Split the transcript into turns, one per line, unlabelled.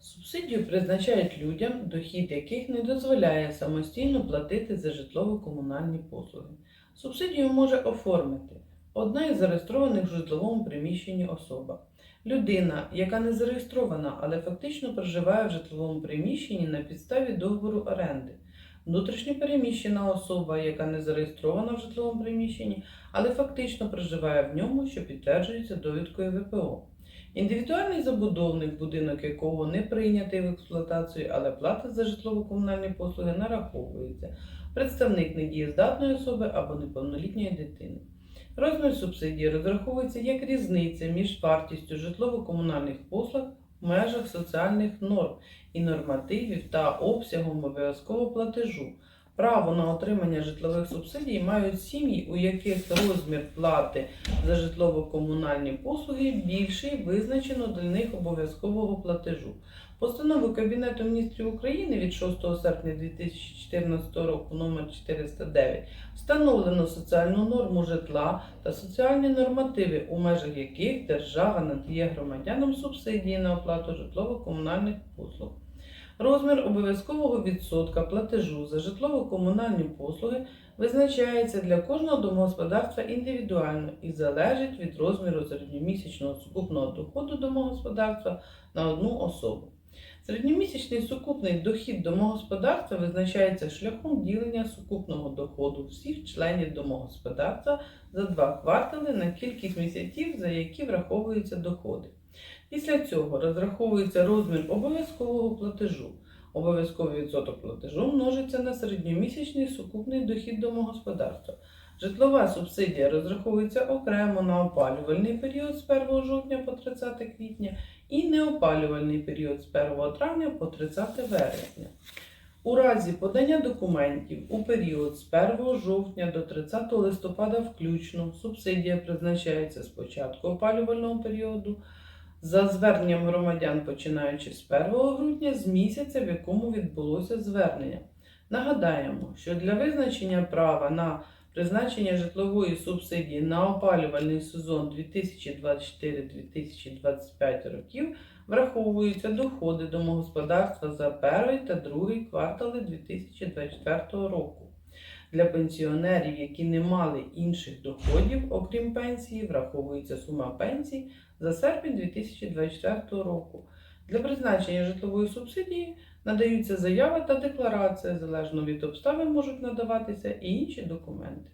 Субсидію призначають людям, дохід яких не дозволяє самостійно платити за житлово-комунальні послуги. Субсидію може оформити одна із зареєстрованих в житловому приміщенні особа, людина, яка не зареєстрована, але фактично проживає в житловому приміщенні на підставі договору оренди, внутрішньо переміщена особа, яка не зареєстрована в житловому приміщенні, але фактично проживає в ньому, що підтверджується довідкою ВПО. Індивідуальний забудовник, будинок якого не прийнятий в експлуатацію, але плата за житлово-комунальні послуги нараховується. Представник недієздатної особи або неповнолітньої дитини. Розмір субсидії розраховується як різниця між вартістю житлово-комунальних послуг межах соціальних норм і нормативів та обсягом обов'язкового платежу. Право на отримання житлових субсидій мають сім'ї, у яких розмір плати за житлово-комунальні послуги більший визначено для них обов'язкового платежу. Постанову Кабінету міністрів України від 6 серпня 2014 року номер 409 встановлено соціальну норму житла та соціальні нормативи, у межах яких держава надає громадянам субсидії на оплату житлово-комунальних послуг. Розмір обов'язкового відсотка платежу за житлово-комунальні послуги визначається для кожного домогосподарства індивідуально і залежить від розміру середньомісячного сукупного доходу домогосподарства на одну особу. Середньомісячний сукупний дохід домогосподарства визначається шляхом ділення сукупного доходу всіх членів домогосподарства за два квартали на кількість місяців, за які враховуються доходи. Після цього розраховується розмір обов'язкового платежу. Обов'язковий відсоток платежу множиться на середньомісячний сукупний дохід домогосподарства. Житлова субсидія розраховується окремо на опалювальний період з 1 жовтня по 30 квітня і неопалювальний період з 1 травня по 30 вересня. У разі подання документів у період з 1 жовтня до 30 листопада включно субсидія призначається з початку опалювального періоду за зверненням громадян, починаючи з 1 грудня з місяця, в якому відбулося звернення. Нагадаємо, що для визначення права на призначення житлової субсидії на опалювальний сезон 2024-2025 років враховуються доходи домогосподарства за перший та другий квартали 2024 року. Для пенсіонерів, які не мали інших доходів, окрім пенсії, враховується сума пенсій за серпень 2024 року. Для призначення житлової субсидії надаються заява та декларація, залежно від обставин можуть надаватися і інші документи.